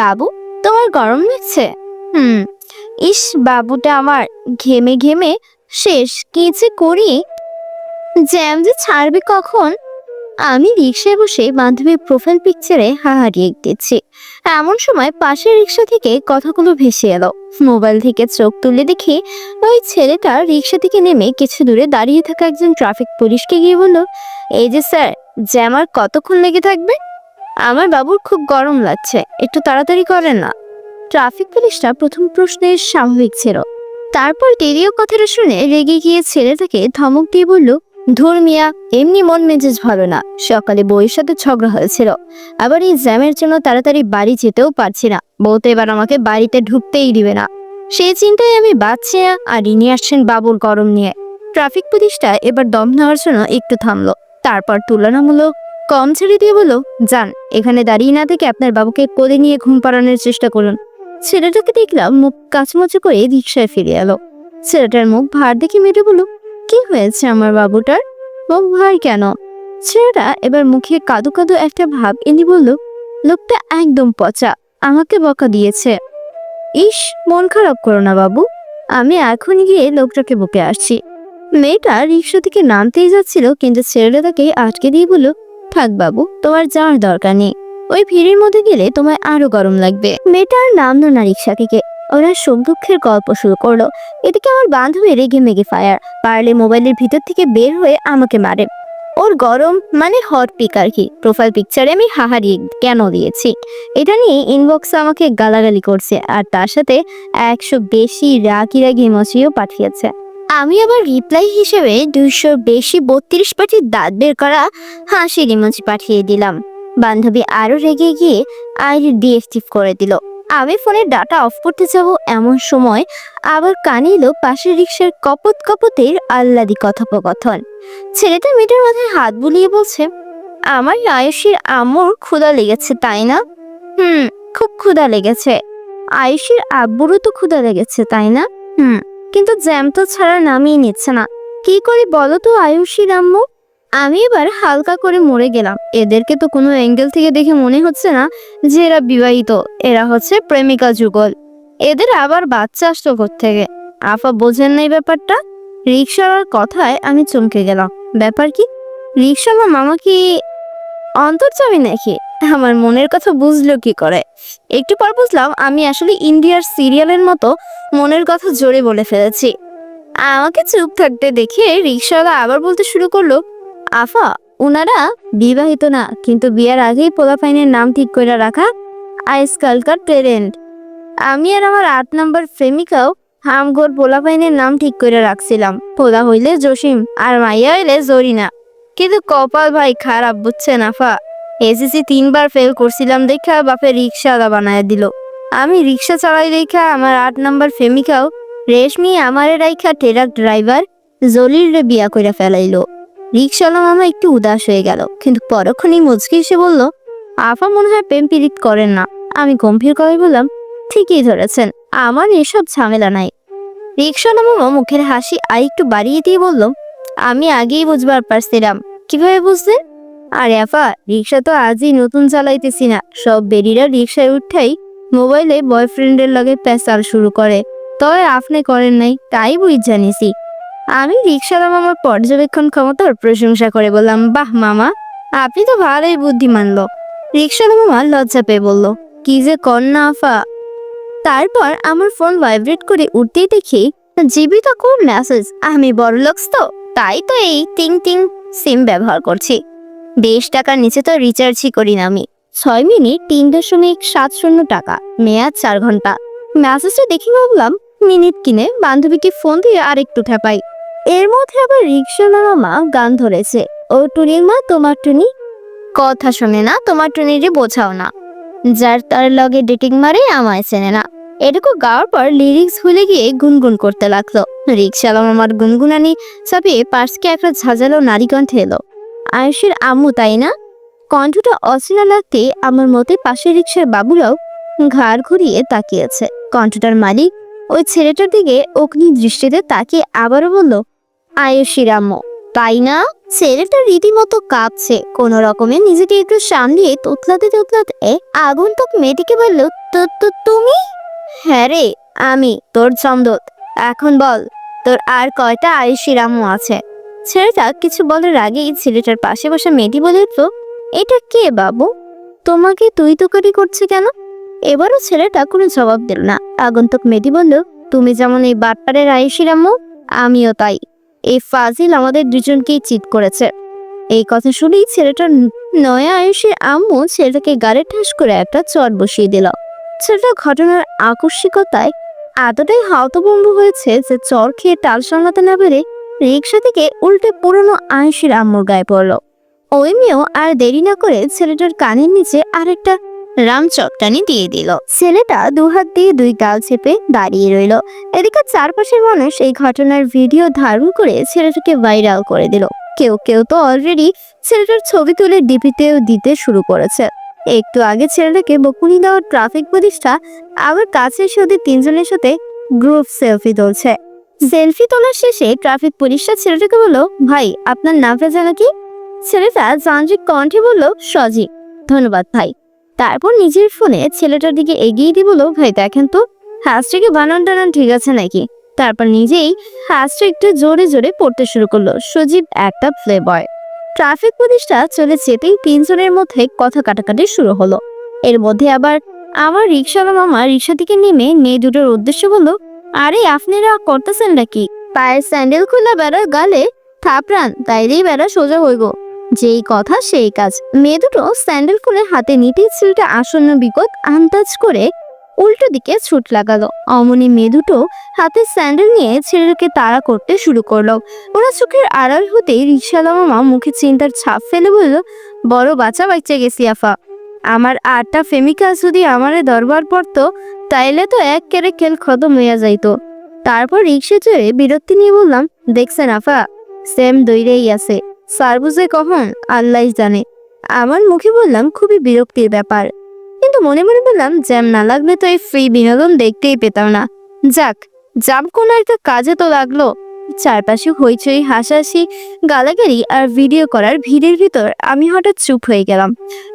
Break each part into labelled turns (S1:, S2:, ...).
S1: বাবু, তোমার গরম লাগছে? হুম। ইস, বাবুটা আমার ঘেমে ঘেমে শেষ, কি যে করি? জ্যাম যে ছাড়বে কখন? আমি রিক্সায় বসে বান্ধবীর প্রোফাইল পিকচারে হাহারিয়ে দিচ্ছি এমন সময় পাশের রিক্সা থেকে কথাগুলো ভেসে এলো। মোবাইল থেকে চোখ তুলে দেখি ওই ছেলেটা রিক্সা থেকে নেমে কিছু দূরে দাঁড়িয়ে থাকা একজন ট্রাফিক পুলিশকে গিয়ে বলল, এই যে স্যার জ্যাম আর কতক্ষণ লেগে থাকবে? আমার বাবুর খুব গরম লাগছে, একটু তাড়াতাড়ি করেন না। ট্রাফিক পুলিশটা প্রথম প্রশ্নে স্বাভাবিক ছিল। তারপর দ্বিতীয় কথাটা শুনে রেগে গিয়ে ছেলেটাকে ধমক দিয়ে বলল, ধুর মিয়া, এমনি মন মেজাজ ভালো না। সকালে বউয়ের সাথে ঝগড়া হয়েছিল। আবার এই জ্যামের জন্য তাড়াতাড়ি বাড়ি যেতেও পারছি না। বউ তো এবার আমাকে বাড়িতে ঢুকতেই দিবে না। সেই চিন্তায় আমি বাচ্চা আর ইনি আসছেন বাবুর গরম নিয়ে। ট্রাফিক পুলিশটা এবার দম নেওয়ার জন্য একটু থামলো। তারপর তুলনামূলক কম ছেড়ে দিয়ে বলল, যান, এখানে দাঁড়িয়ে না থেকে আপনার বাবুকে কোলে নিয়ে ঘুম পাড়ানোর চেষ্টা করুন। ছেলেটাকে দেখলাম মুখ কাচমচে করে রিক্সায় ফিরে এলো। ছেলেটার মুখ ভার দেখে মেয়েটা বলল, কি হয়েছে আমার বাবুটার? মুখ ভার কেন? ছেলেটা এবার মুখে কাদু কাদু একটা ভাব এনে বলল, লোকটা একদম পচা, আমাকে বকা দিয়েছে। ইস, মন খারাপ করো না বাবু, আমি এখন গিয়ে লোকটাকে বকে আসছি। মেয়েটা রিক্সা থেকে নামতেই যাচ্ছিল, কিন্তু ছেলেটা তাকে আটকে দিয়ে বলল থাক বাবু তোমার যাওয়ার দরকার নেই। ওই ভিড়ের মধ্যে গেলে তোমায় আরও গরম লাগবে। মেয়েটা আর নামলো না রিক্সা থেকে। ওরা সুখ দুঃখের গল্প শুরু করল। এদিকে আমার বান্ধবী রেগে মেগে ফায়ার। পারলে মোবাইলের ভিতর থেকে বের হয়ে আমাকে মারে। ওর গরম মানে হট পিক আর কি। প্রোফাইল পিকচারে আমি হাহারি কেন দিয়েছি? এটা নিয়ে ইনবক্সে আমাকে গালাগালি করছে। আর তার সাথে একশো বেশি রাগি রাগি ইমোজিও পাঠিয়েছে। আমি আবার রিপ্লাই হিসেবে দুইশো বেশি বত্রিশ পাটি দাঁত বের করা হাসির ইমোজি পাঠিয়ে দিলাম। বান্ধবী আরও রেগে গিয়ে আইডি ডিএক্টিভ করে দিল। আমি ফোনের ডাটা অফ করতে যাব এমন সময় আবার কানে এলো পাশের রিক্সার কপত কপতের আহ্লাদি কথোপকথন। ছেলেটা মেয়েটার মাথায় হাত বুলিয়ে বলছে, আমার আয়ুষীর আম্মুর ক্ষুধা লেগেছে, তাই না? হুম, খুব ক্ষুধা লেগেছে। আয়ুষীর আব্বুরও তো ক্ষুধা লেগেছে, তাই না? হুম। কিন্তু জ্যাম তো ছাড়া নামিয়ে নিচ্ছে না। কি করি বলো তো আয়ুষী আম্মু? আমি এবার হালকা করে মরে গেলাম। এদেরকে তো কোনো অ্যাঙ্গেল থেকে দেখে মনে হচ্ছে না যে এরা বিবাহিত। এরা হচ্ছে প্রেমিকা যুগল। এদের আবার বাচ্চা আসতো থেকে আফা বোঝেন না এই ব্যাপারটা? রিক্সাওয়ালার কথায় আমি চমকে গেলাম। ব্যাপার কি? রিক্সাওয়ালা মামা কি অন্তর্জামী নাকি? আমার মনের কথা বুঝলো কি করে? একটু পর বুঝলাম আমি আসলে ইন্ডিয়ার সিরিয়ালের মতো মনের কথা জোরে বলে ফেলেছি। আমাকে চুপ থাকতে দেখে রিক্সাওয়ালা আবার বলতে শুরু করল, আফা, উনারা বিবাহিত না, কিন্তু বিয়ার আগেই পোলাপাইনের নাম ঠিক করে রাখা আজকালকার ট্রেন্ড আমি আর আমার আট নম্বর প্রেমিকাও হামঘর পোলাপাইনের নাম ঠিক করে রাখছিলাম। পোলা হইলে জসিম আর মাইয়া হইলে জরিনা। কিন্তু কপাল ভাই খারাপ বুঝছেন আফা এসএসসি তিনবার ফেল করছিলাম দেখা বাপে রিক্সাওয়ালা বানায় দিল। আমি রিক্সা চালাই দেখা আমার আট নম্বর প্রেমিকাও রেশমি আমারে রাইখা ট্রাক ড্রাইভার জলির রে বিয়া কইরা ফেলাইলো। রিক্সাওয়ালা মামা একটু উদাস হয়ে গেল, কিন্তু পরক্ষণেই মুচকি এসে বলল, আফা মনে হয় প্রেম পীড়িত করেন না। আমি গম্ভীর কবে বললাম, ঠিকই ধরেছেন, আমার এসব ঝামেলা নাই। রিক্সাওয়ালা মামা মুখের হাসি আর একটু বাড়িয়ে দিয়ে বলল আমি আগেই বুঝবার পারছিলাম। কীভাবে বুঝলেন আরে আফা রিক্সা তো আজই নতুন চালাইতেছি না। সব বেরিরা রিক্সায় উঠাই মোবাইলে বয়ফ্রেন্ডের লগে পেঁচাল শুরু করে। তবে আপনি করেন নাই, তাই বুঝ জানিছি। আমি রিক্সাওয়ালা আমার পর্যবেক্ষণ ক্ষমতার প্রশংসা করে বললাম, বাহ, মামা, আপনি তো ভালোই বুদ্ধিমান লোক। রিক্সাওয়ালা মামা লজ্জা পেয়ে বলল, কি যে কন্যা আফা? তারপর আমার ফোন ভাইব্রেট করে উঠতেই দেখি, জীবিত কোন মেসেজ আমি বড় লোকস তো? তাই তো এই টিং টিং সিম ব্যবহার করছি। বিশ টাকার নিচে তো রিচার্জই করি না আমি। ছয় মিনিট, তিন দশমিক সাত শূন্য টাকা, মেয়াদ চার ঘণ্টা। মেসেজটা দেখে ভাবলাম, মিনিট কিনে বান্ধবীকে ফোন দিয়ে আরেকটু ঠেপাই। এর মধ্যে আবার রিক্সাওয়ালা মামা গান ধরেছে। ও টুনির মা, তোমার টুনি? কথা শোনে না, তোমার টুনিরে বোঝাও না। যার তার লগে ডেটিং মারে, আমায় চেনে না। এটুকু গাওয়ার পর লিরিক্স ভুলে গিয়ে গুনগুন করতে লাগল। রিক্সাওয়ালা আমার গুনগুনানি চাপিয়ে পার্সকে একটা ঝাঁঝালো নারী কণ্ঠে এলো। আয়ুষের আম্মু, তাই না? কণ্ঠটা অচেনা লাগতে আমার মতে পাশের রিক্সার বাবুরাও ঘাড় ঘুরিয়ে তাকিয়েছে। কণ্ঠটার মালিক ওই ছেলেটার দিকে অগ্নি দৃষ্টিতে তাকিয়ে আবারও বলল, আয়ুষীর আম্মু, তাই না? ছেলেটা রীতিমতো কাঁপছে। কোন রকমে নিজেকে একটু সামলিয়ে তোতলাতে তোতলাতে আগন্তুক মেয়েটিকে বলল তো, তুমি? হ্যাঁ রে, আমি, তোর চন্দত এখন বল, তোর আর কয়টা আয়ুষী রামু আছে? ছেলেটা কিছু বলার আগেই ছেলেটার পাশে বসে মেয়েটি বলে উঠল, এটা কে বাবু? তোমাকে তুই তুকারি করছে কেন? এবারও ছেলেটা কোনো জবাব দিল না। আগন্তুক মেয়েটি বলল, তুমি যেমন এই বাটপাড়ের আয়ুষী রামু, আমিও তাই। এই ফাজিল আমাদের দুজনকেই চিট করেছে। এই কথা শুনেই ছেলেটার নয়া আয়ুষের আম্মু ছেলেটাকে গাড়ি ঠাস করে একটা চট বসিয়ে দিল। ছেলেটা ঘটনার আকস্মিকতায় এতটাই হতভম্ব হয়েছে যে চর খেয়ে টাল সামলাতে না পেরে রিক্সা থেকে উল্টে পুরনো আয়ুষের আম্মুর গায়ে পড়ল। ওই মেয়েও আর দেরি না করে ছেলেটার কানের নিচে আরেকটা রাম দিয়ে দিল। ছেলেটা দুহাত দিয়ে দুই গাল চেপে দাঁড়িয়ে রইল। এদিকে চারপাশের মানুষ এই ঘটনার ভিডিও ধারণ করে ছেলেটাকে ভাইরাল করে দিল। কেউ কেউ তো অলরেডি ছেলেটার ছবি তুলে ডিপিতেও দিতে শুরু করেছে। একটু আগে ছেলেটাকে বকুনি দেওয়া ট্রাফিক পুলিশটা আবার কাছে এসে ওদের তিনজনের সাথে গ্রুপ সেলফি তুলছে। সেলফি তোলার শেষে ট্রাফিক পুলিশটা ছেলেটাকে বলল, ভাই, আপনার নামটা যেন কি? ছেলেটা যান্ত্রিক কণ্ঠে বলল সজীব ধন্যবাদ ভাই। তারপর নিজের ফোনে ছেলেটার দিকে এগিয়ে দিয়ে বলল, ভাই, দেখেন তো হ্যাশট্যাগে বানান টানান ঠিক আছে নাকি? তারপর নিজেই হ্যাশট্যাগ একটু জোরে জোরে পড়তে শুরু করল, সজীব একটা প্লে বয় ট্রাফিক পুলিশটা চলে যেতেই তিনজনের মধ্যে কথা কাটাকাটি শুরু হলো। এর মধ্যে আবার আমার রিক্সাওয়ালা মামা রিক্সা থেকে নেমে মেয়ে দুটোর উদ্দেশ্য বলল, আরে, আপনারা করতেছেন নাকি? পায়ের স্যান্ডেল খোলা বেড়ার গালে থাপড়ান, তাইলেই বেড়া সোজা হইব। যেই কথা সেই কাজ। মেয়ে দুটো স্যান্ডেল খুলে হাতে নিতেই ছেলেটা আসন্ন বিপদ আন্দাজ করে উল্টো দিকে ছুট লাগালো। অমনি মেয়ে দুটো হাতে স্যান্ডেল নিয়ে ছেলেটাকে তাড়া করতে শুরু করল। ওরা চোখের আড়াল হতেই রিক্সাওয়ালা মামা মুখে চিন্তার ছাপ ফেলে বলল, বড় বাচ্চা বাচ্চা গেছি আফা। আমার আটটা ফেমিকা যদি আমারে দরবার পড়তো, তাইলে তো এক কেড়ে খেল খতম হইয়া যাইতো। তারপর রিক্সা চড়ে বিরক্তি নিয়ে বললাম, দেখছেন আফা, সেম দইরেই আছে। সারবুজে কখন? আল্লাহ জানে। আমার মুখে বললাম, খুবই বিরক্তির ব্যাপার। কিন্তু মনে মনে বললাম, জ্যাম না লাগলে তো এই ফ্রি বিনোদন দেখতেই পেতাম না। যাক জাম কোনো একটা কাজে তো লাগল। চারপাশে হইচই, হাসাহাসি, গালাগালি আর ভিডিও করার ভিড়ের ভিতর আমি হঠাৎ চুপ হয়ে গেলাম।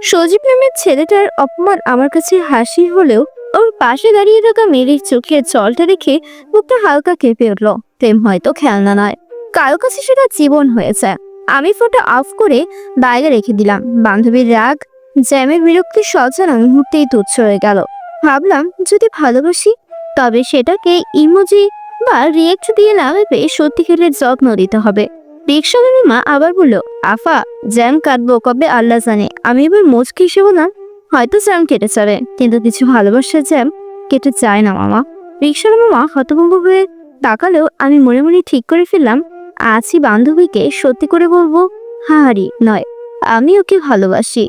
S1: সজীব নামের ছেলেটার অপমান আমার কাছে হাসি হলেও ওর পাশে দাঁড়িয়ে থাকা মেয়ের চোখের জলটা দেখে মুখটা হালকা কেঁপে উঠল। প্রেম হয়তো খেলনা নয়, কারও কাছে সেটা জীবন হয়েছে। আমি ফোনটা অফ করে বাইরে রেখে দিলাম। বান্ধবীর রাগ জ্যামের বিরক্তি সজ্জানা মুহূর্তেই তুচ্ছ হয়ে গেল। ভাবলাম, যদি ভালোবাসি, তবে সেটাকে ইমোজি বা রিয়েক্ট দিয়ে না ভেবে সত্যিকারের যত্ন দিতে হবে। রিক্সাওয়ালার মা আবার বলল, আফা, জ্যাম কাটবো কবে আল্লাহ জানে। আমি এবার মুচকি হিসেবে না। হয়তো জ্যাম কেটে যাবে, কিন্তু কিছু ভালোবাসার জ্যাম কেটে যায় না, মামা। রিক্সাওয়ালা মামা হতভম্ব হয়ে তাকালেও আমি মনে মনে ঠিক করে ফেললাম, আজই বান্ধবীকে সত্যি করে বলব, হাহারি, নয়। আমি ওকে ভালোবাসি।